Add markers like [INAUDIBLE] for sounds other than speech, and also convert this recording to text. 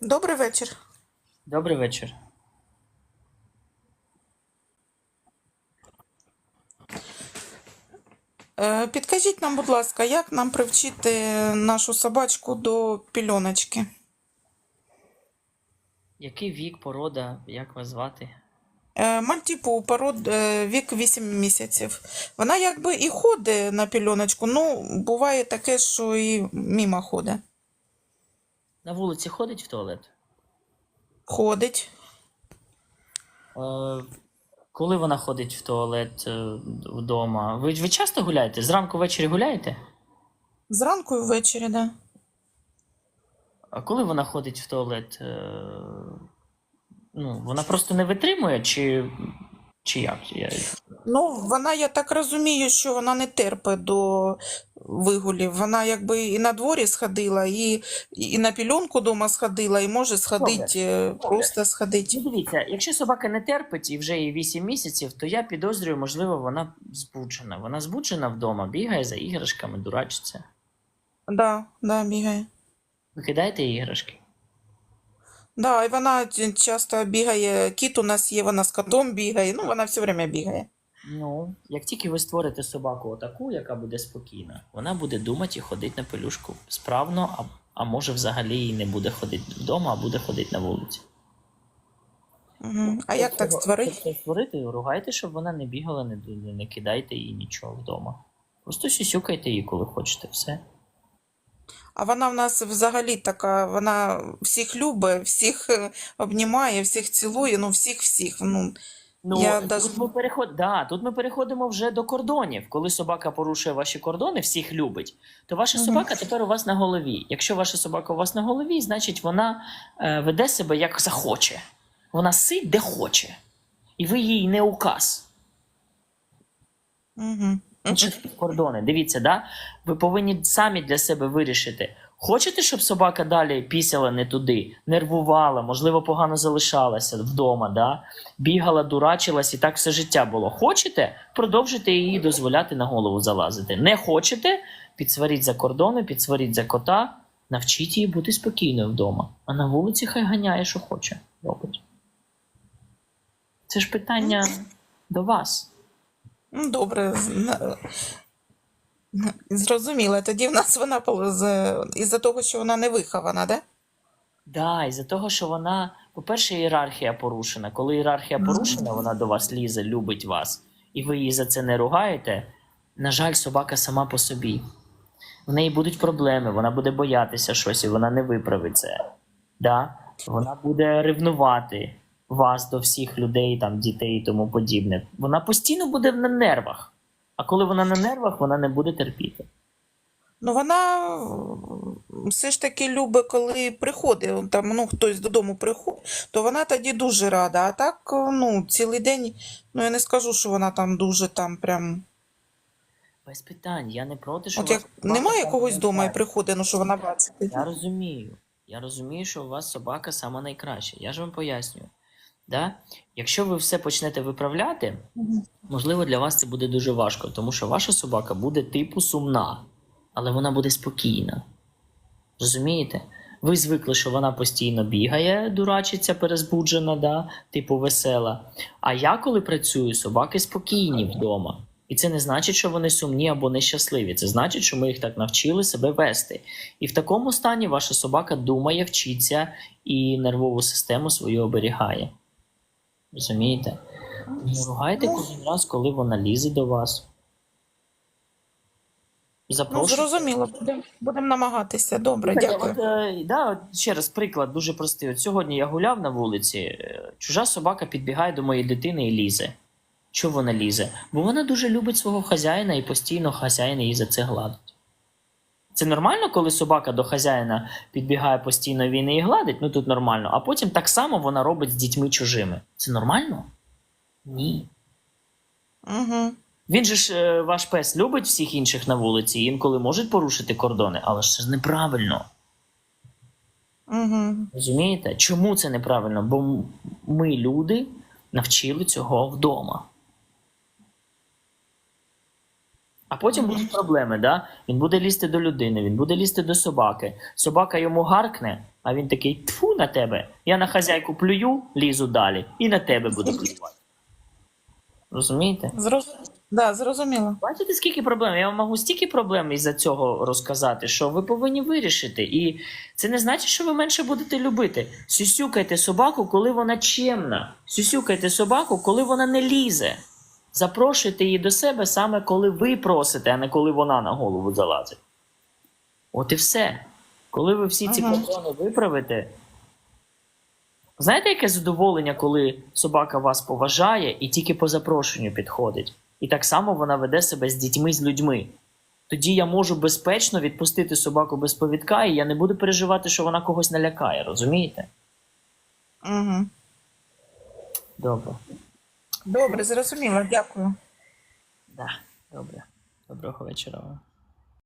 Добрий вечір. Добрий вечір. Е, Підкажіть нам, будь ласка, як нам привчити нашу собачку до пільоночки? Який вік, порода, як вас звати? Е, Мальтіпу, пород е, вік 8 місяців. Вона якби і ходить на пільоночку, ну буває таке, що і мімо ходить. На вулиці ходить в туалет? Ходить. Е, коли вона ходить в туалет е, вдома? Ви, ви часто гуляєте? Зранку ввечері гуляєте? Зранку і ввечері, да. А коли вона ходить в туалет? е, ну, вона просто не витримує, чи, чи як? Я... Ну, вона, я так розумію, що вона не терпить до вигулів. Вона якби і на дворі сходила, і, і на пільонку дома сходила, і може сходити, е, просто сходити. Ну, дивіться, якщо собака не терпить і вже їй 8 місяців, то я підозрюю, можливо, вона збуджена. Вона збуджена вдома, бігає за іграшками, дурачиться. Да, да, бігає. Ви кидаєте іграшки? Да, і вона часто бігає. Кіт у нас є, вона з котом бігає. Ну, вона все время бігає. Ну, як тільки ви створите собаку отаку, яка буде спокійна, вона буде думати і ходити на пелюшку справно, а, а може взагалі і не буде ходити вдома, а буде ходити на вулиці. Угу. А як так створити? Щоб це створити, ругайте, щоб вона не бігала, не, не, кидайте їй нічого вдома. Просто сюсюкайте її, коли хочете, все. А вона в нас взагалі така, вона всіх любить, всіх е, обнімає, всіх цілує, ну всіх-всіх. Ну, Ну, Я тут, даже- ми переход... да, тут ми переходимо вже до кордонів. Коли собака порушує ваші кордони, всіх любить, то ваша собака тепер у вас на голові. Якщо ваша собака у вас на голові, значить вона е, веде себе як захоче. Вона сить де хоче. І ви їй не указ. угу. Кордони. Дивіться, да? ви повинні самі для себе вирішити. Хочете, щоб собака далі пісяла не туди, нервувала, можливо, погано залишалася вдома, да? бігала, дурачилась і так все життя було. Хочете, продовжуйте її дозволяти на голову залазити. Не хочете, підсваріть за кордони, підсваріть за кота, навчіть її бути спокійною вдома. А на вулиці хай ганяє, що хоче. Робить. Це ж питання до вас. Ну, Добре. [LAUGHS] Зрозуміло. Тоді в нас вона із-за того, що вона не вихована, да? Да, із-за того, що вона, по-перше, ієрархія порушена. Коли ієрархія порушена, вона до вас лізе, любить вас, і ви її за це не ругаєте. На жаль, собака сама по собі. В неї будуть проблеми, вона буде боятися щось, і вона не виправить це. Да? Вона буде ревнувати вас до всіх людей, там, дітей і тому подібне. Вона постійно буде на нервах. А коли вона на нервах, вона не буде терпіти. Ну, вона все ж таки любить, коли приходить, там, ну, хтось додому приходить, то вона тоді дуже рада. А так, ну, цілий день, ну, я не скажу, що вона там дуже там прям. Без питань, я не проти, що От як вас немає когось вдома і приходить, ну, що вона бачить. Я розумію. Я розумію, що у вас собака сама найкраща. Я ж вам пояснюю. Да? Якщо ви все почнете виправляти, можливо, для вас це буде дуже важко, тому що ваша собака буде типу сумна, але вона буде спокійна. Розумієте? Ви звикли, що вона постійно бігає, дурачиться, перезбуджена, да? типу весела. А я, коли працюю, собаки спокійні вдома. І це не значить, що вони сумні або нещасливі. Це значить, що ми їх так навчили себе вести. І в такому стані ваша собака думає, вчиться і нервову систему свою оберігає. Розумієте? Не ругайте кожен раз, коли вона лізе до вас. Ну, Запрошуйте. зрозуміло, будемо будем намагатися. Добре, дякую. От, е, да, от ще раз приклад дуже простий. От сьогодні я гуляв на вулиці, е, чужа собака підбігає до моєї дитини і лізе. Чого вона лізе? Бо вона дуже любить свого хазяїна і постійно хазяїн її за це гладить. Це нормально, коли собака до хазяїна підбігає постійно, він її гладить, ну тут нормально, а потім так само вона робить з дітьми чужими. Це нормально? Ні. Угу. Він же ж е, ваш пес любить всіх інших на вулиці, інколи можуть порушити кордони, але ж це ж неправильно. Угу. Розумієте? Чому це неправильно? Бо ми, люди, навчили цього вдома. А потім будуть проблеми, да? Він буде лізти до людини, він буде лізти до собаки. Собака йому гаркне, а він такий тфу на тебе. Я на хазяйку плюю, лізу далі, і на тебе буду плювати. Розумієте? Зроз... Да, зрозуміло. Бачите, скільки проблем? Я вам можу стільки проблем із-за цього розказати, що ви повинні вирішити. І це не значить, що ви менше будете любити. Сюсюкайте собаку, коли вона чемна. Сюсюкайте собаку, коли вона не лізе. Запрошуйте її до себе саме коли ви просите, а не коли вона на голову залазить. От і все. Коли ви всі ці Ага. кордони виправите. Знаєте, яке задоволення, коли собака вас поважає і тільки по запрошенню підходить? І так само вона веде себе з дітьми, з людьми. Тоді я можу безпечно відпустити собаку без повідка, і я не буду переживати, що вона когось налякає, розумієте? Угу. Добре. Добре, зрозуміло, дякую. Да, добре. Доброго вечора. вам.